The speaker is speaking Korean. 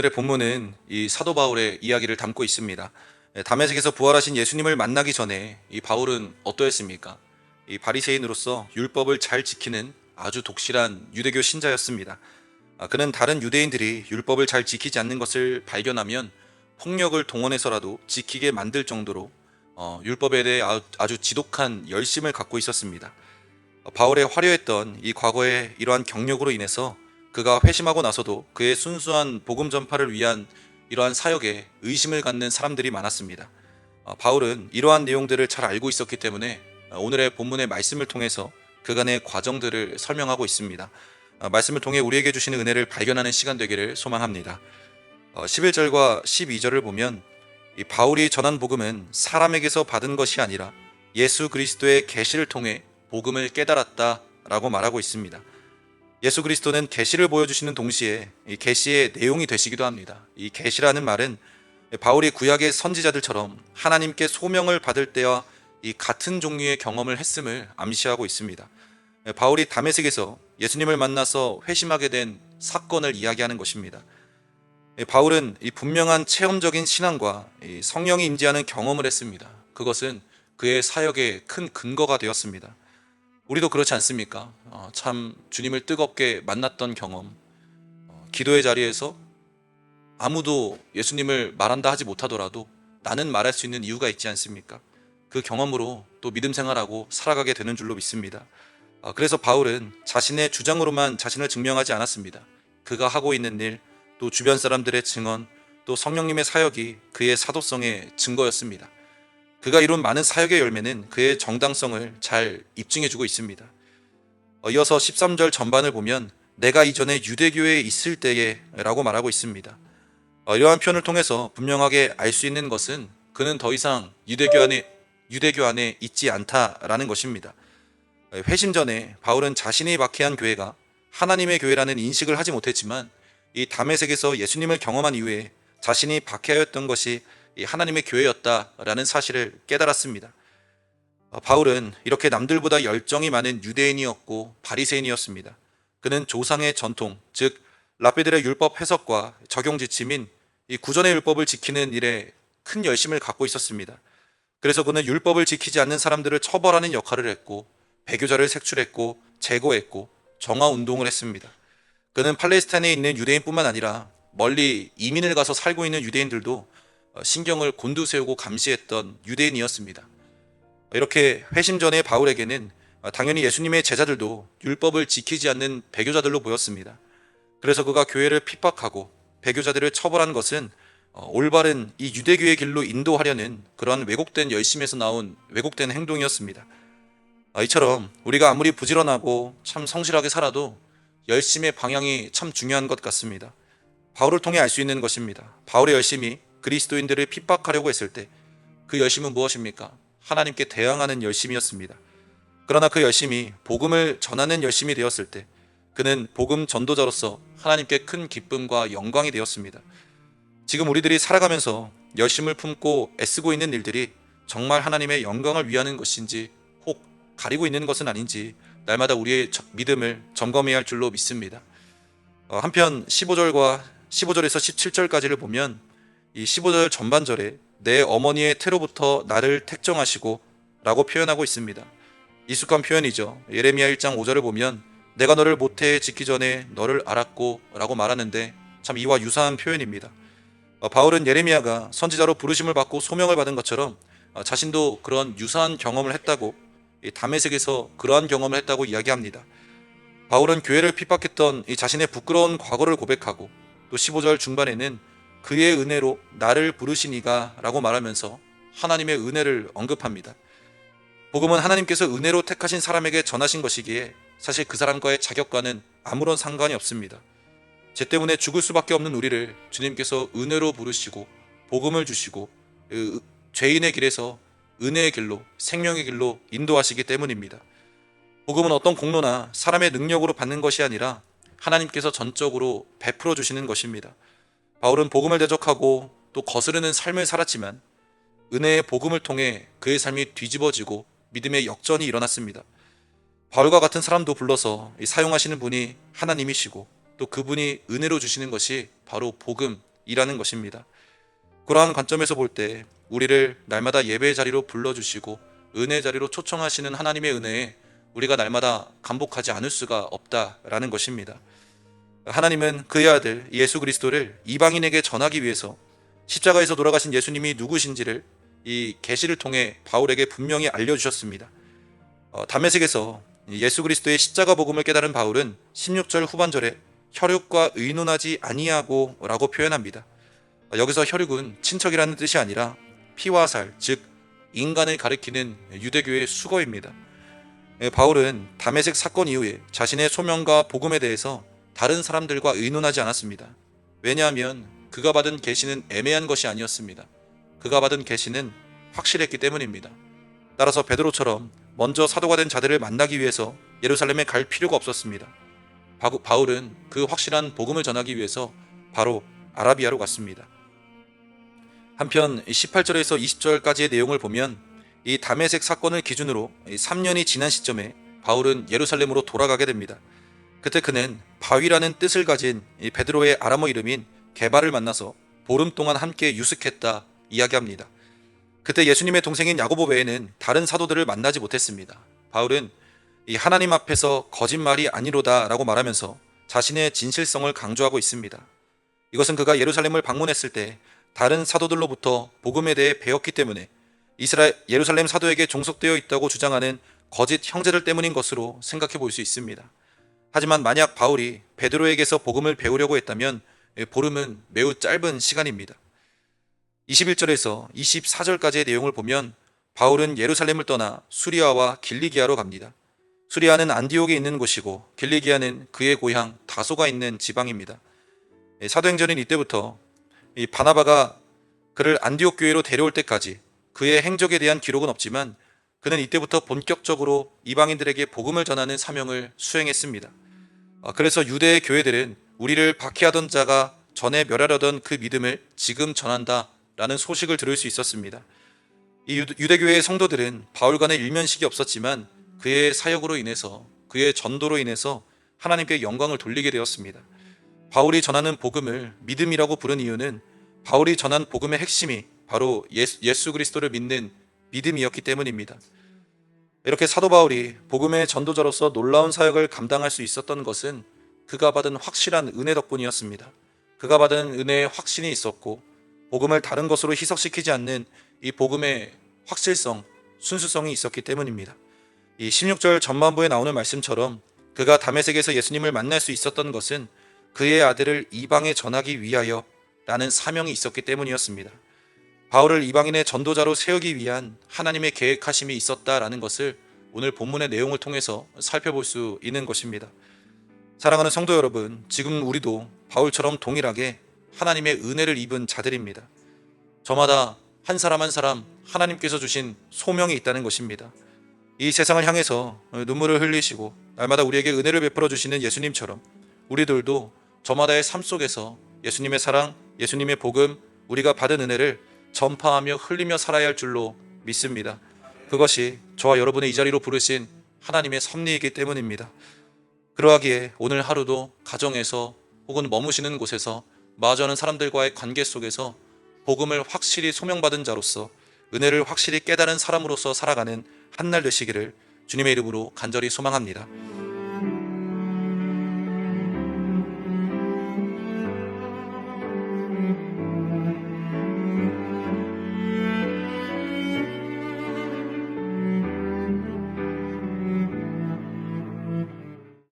오늘의 본문은 이 사도 바울의 이야기를 담고 있습니다. 예, 담에색에서 부활하신 예수님을 만나기 전에 이 바울은 어떠했습니까? 이 바리새인으로서 율법을 잘 지키는 아주 독실한 유대교 신자였습니다. 아, 그는 다른 유대인들이 율법을 잘 지키지 않는 것을 발견하면 폭력을 동원해서라도 지키게 만들 정도로 어, 율법에 대해 아- 아주 지독한 열심을 갖고 있었습니다. 어, 바울의 화려했던 이 과거의 이러한 경력으로 인해서 그가 회심하고 나서도 그의 순수한 복음 전파를 위한 이러한 사역에 의심을 갖는 사람들이 많았습니다. 어, 바울은 이러한 내용들을 잘 알고 있었기 때문에 어, 오늘의 본문의 말씀을 통해서 그간의 과정들을 설명하고 있습니다. 어, 말씀을 통해 우리에게 주시는 은혜를 발견하는 시간 되기를 소망합니다. 어, 11절과 12절을 보면 이 바울이 전한 복음은 사람에게서 받은 것이 아니라 예수 그리스도의 계시를 통해 복음을 깨달았다라고 말하고 있습니다. 예수 그리스도는 계시를 보여주시는 동시에 이 계시의 내용이 되시기도 합니다. 이 계시라는 말은 바울이 구약의 선지자들처럼 하나님께 소명을 받을 때와 이 같은 종류의 경험을 했음을 암시하고 있습니다. 바울이 담에색에서 예수님을 만나서 회심하게 된 사건을 이야기하는 것입니다. 바울은 이 분명한 체험적인 신앙과 이 성령이 임재하는 경험을 했습니다. 그것은 그의 사역의 큰 근거가 되었습니다. 우리도 그렇지 않습니까? 어, 참 주님을 뜨겁게 만났던 경험, 어, 기도의 자리에서 아무도 예수님을 말한다 하지 못하더라도 나는 말할 수 있는 이유가 있지 않습니까? 그 경험으로 또 믿음 생활하고 살아가게 되는 줄로 믿습니다. 어, 그래서 바울은 자신의 주장으로만 자신을 증명하지 않았습니다. 그가 하고 있는 일, 또 주변 사람들의 증언, 또 성령님의 사역이 그의 사도성의 증거였습니다. 그가 이룬 많은 사역의 열매는 그의 정당성을 잘 입증해주고 있습니다. 어, 이어서 13절 전반을 보면 내가 이전에 유대교에 있을 때에 라고 말하고 있습니다. 어, 이러한 표현을 통해서 분명하게 알 수 있는 것은 그는 더 이상 유대교 안에, 유대교 안에 있지 않다라는 것입니다. 어, 회심 전에 바울은 자신이 박해한 교회가 하나님의 교회라는 인식을 하지 못했지만 이 담에색에서 예수님을 경험한 이후에 자신이 박해하였던 것이 이 하나님의 교회였다라는 사실을 깨달았습니다. 어, 바울은 이렇게 남들보다 열정이 많은 유대인이었고 바리새인이었습니다. 그는 조상의 전통, 즉 라베들의 율법 해석과 적용 지침인 이 구전의 율법을 지키는 일에 큰 열심을 갖고 있었습니다. 그래서 그는 율법을 지키지 않는 사람들을 처벌하는 역할을 했고 배교자를 색출했고 제거했고 정화 운동을 했습니다. 그는 팔레스타인에 있는 유대인뿐만 아니라 멀리 이민을 가서 살고 있는 유대인들도 어, 신경을 곤두세우고 감시했던 유대인이었습니다. 이렇게 회심 전의 바울에게는 어, 당연히 예수님의 제자들도 율법을 지키지 않는 배교자들로 보였습니다. 그래서 그가 교회를 핍박하고 배교자들을 처벌한 것은 어, 올바른 이 유대교의 길로 인도하려는 그러한 왜곡된 열심에서 나온 왜곡된 행동이었습니다. 아, 이처럼 우리가 아무리 부지런하고 참 성실하게 살아도 열심의 방향이 참 중요한 것 같습니다. 바울을 통해 알 수 있는 것입니다. 바울의 열심이 그리스도인들을 핍박하려고 했을 때 그 열심은 무엇입니까? 하나님께 대항하는 열심이었습니다. 그러나 그 열심이 복음을 전하는 열심이 되었을 때 그는 복음 전도자로서 하나님께 큰 기쁨과 영광이 되었습니다. 지금 우리들이 살아가면서 열심을 품고 애쓰고 있는 일들이 정말 하나님의 영광을 위하는 것인지 혹 가리고 있는 것은 아닌지 날마다 우리의 저- 믿음을 점검해야 할 줄로 믿습니다. 어, 한편 15절과 15절에서 17절까지를 보면 이 15절 전반절에 내 어머니의 태로부터 나를 택정하시고 라고 표현하고 있습니다. 익숙한 표현이죠. 예레미야 1장 5절을 보면 내가 너를 모태에 짓기 전에 너를 알았고 라고 말하는데 참 이와 유사한 표현입니다. 어, 바울은 예레미야가 선지자로 부르심을 받고 소명을 받은 것처럼 어, 자신도 그런 유사한 경험을 했다고 이 담에색에서 그러한 경험을 했다고 이야기합니다. 바울은 교회를 핍박했던 이 자신의 부끄러운 과거를 고백하고 또 15절 중반에는 그의 은혜로 나를 부르시니가 라고 말하면서 하나님의 은혜를 언급합니다. 복음은 하나님께서 은혜로 택하신 사람에게 전하신 것이기에 사실 그 사람과의 자격과는 아무런 상관이 없습니다. 죄 때문에 죽을 수밖에 없는 우리를 주님께서 은혜로 부르시고 복음을 주시고 그 죄인의 길에서 은혜의 길로 생명의 길로 인도하시기 때문입니다. 복음은 어떤 공로나 사람의 능력으로 받는 것이 아니라 하나님께서 전적으로 베풀어 주시는 것입니다. 바울은 복음을 대적하고 또 거스르는 삶을 살았지만 은혜의 복음을 통해 그의 삶이 뒤집어지고 믿음의 역전이 일어났습니다. 바울과 같은 사람도 불러서 이 사용하시는 분이 하나님이시고 또 그분이 은혜로 주시는 것이 바로 복음이라는 것입니다. 그러한 관점에서 볼 때 우리를 날마다 예배의 자리로 불러주시고 은혜 자리로 초청하시는 하나님의 은혜에 우리가 날마다 감복하지 않을 수가 없다라는 것입니다. 하나님은 그의 아들 예수 그리스도를 이방인에게 전하기 위해서 십자가에서 돌아가신 예수님이 누구신지를 이 계시를 통해 바울에게 분명히 알려주셨습니다. 어, 담메색에서 예수 그리스도의 십자가 복음을 깨달은 바울은 16절 후반절에 혈육과 의논하지 아니하고라고 표현합니다. 어, 여기서 혈육은 친척이라는 뜻이 아니라 피와 살, 즉 인간을 가리키는 유대교의 수거입니다. 예, 바울은 담메색 사건 이후에 자신의 소명과 복음에 대해서 다른 사람들과 의논하지 않았습니다. 왜냐하면 그가 받은 계시는 애매한 것이 아니었습니다. 그가 받은 계시는 확실했기 때문입니다. 따라서 베드로처럼 먼저 사도가 된 자들을 만나기 위해서 예루살렘에 갈 필요가 없었습니다. 바- 바울은 그 확실한 복음을 전하기 위해서 바로 아라비아로 갔습니다. 한편 18절에서 20절까지의 내용을 보면 이 담에색 사건을 기준으로 3년이 지난 시점에 바울은 예루살렘으로 돌아가게 됩니다. 그때 그는 바위라는 뜻을 가진 이 베드로의 아람어 이름인 게바를 만나서 보름 동안 함께 유숙했다 이야기합니다. 그때 예수님의 동생인 야고보 외에는 다른 사도들을 만나지 못했습니다. 바울은 이 하나님 앞에서 거짓말이 아니로다라고 말하면서 자신의 진실성을 강조하고 있습니다. 이것은 그가 예루살렘을 방문했을 때 다른 사도들로부터 복음에 대해 배웠기 때문에 이스라엘 예루살렘 사도에게 종속되어 있다고 주장하는 거짓 형제들 때문인 것으로 생각해 볼 수 있습니다. 하지만 만약 바울이 베드로에게서 복음을 배우려고 했다면 보름은 매우 짧은 시간입니다. 21절에서 24절까지의 내용을 보면 바울은 예루살렘을 떠나 수리아와 길리기아로 갑니다. 수리아는 안디옥에 있는 곳이고 길리기아는 그의 고향 다소가 있는 지방입니다. 예, 사도행전은 이때부터 이 바나바가 그를 안디옥 교회로 데려올 때까지 그의 행적에 대한 기록은 없지만 그는 이때부터 본격적으로 이방인들에게 복음을 전하는 사명을 수행했습니다. 아, 그래서 유대의 교회들은 우리를 박해하던 자가 전에 멸하려던 그 믿음을 지금 전한다라는 소식을 들을 수 있었습니다. 이 유- 유대교회의 성도들은 바울과는 일면식이 없었지만 그의 사역으로 인해서 그의 전도로 인해서 하나님께 영광을 돌리게 되었습니다. 바울이 전하는 복음을 믿음이라고 부른 이유는 바울이 전한 복음의 핵심이 바로 예수, 예수 그리스도를 믿는 믿음이었기 때문입니다. 이렇게 사도 바울이 복음의 전도자로서 놀라운 사역을 감당할 수 있었던 것은 그가 받은 확실한 은혜 덕분이었습니다. 그가 받은 은혜의 확신이 있었고 복음을 다른 것으로 희석시키지 않는 이 복음의 확실성, 순수성이 있었기 때문입니다. 이 16절 전반부에 나오는 말씀처럼 그가 담에색에서 예수님을 만날 수 있었던 것은 그의 아들을 이방에 전하기 위하여 라는 사명이 있었기 때문이었습니다. 바울을 이방인의 전도자로 세우기 위한 하나님의 계획하심이 있었다라는 것을 오늘 본문의 내용을 통해서 살펴볼 수 있는 것입니다. 사랑하는 성도 여러분, 지금 우리도 바울처럼 동일하게 하나님의 은혜를 입은 자들입니다. 저마다 한 사람 한 사람 하나님께서 주신 소명이 있다는 것입니다. 이 세상을 향해서 눈물을 흘리시고 날마다 우리에게 은혜를 베풀어 주시는 예수님처럼 우리들도 저마다의 삶 속에서 예수님의 사랑, 예수님의 복음, 우리가 받은 은혜를 전파하며 흘리며 살아야 할 줄로 믿습니다. 그것이 저와 여러분의 이 자리로 부르신 하나님의 섭리이기 때문입니다. 그러하기에 오늘 하루도 가정에서 혹은 머무시는 곳에서 마주하는 사람들과의 관계 속에서 복음을 확실히 소명받은 자로서 은혜를 확실히 깨달은 사람으로서 살아가는 한 날 되시기를 주님의 이름으로 간절히 소망합니다.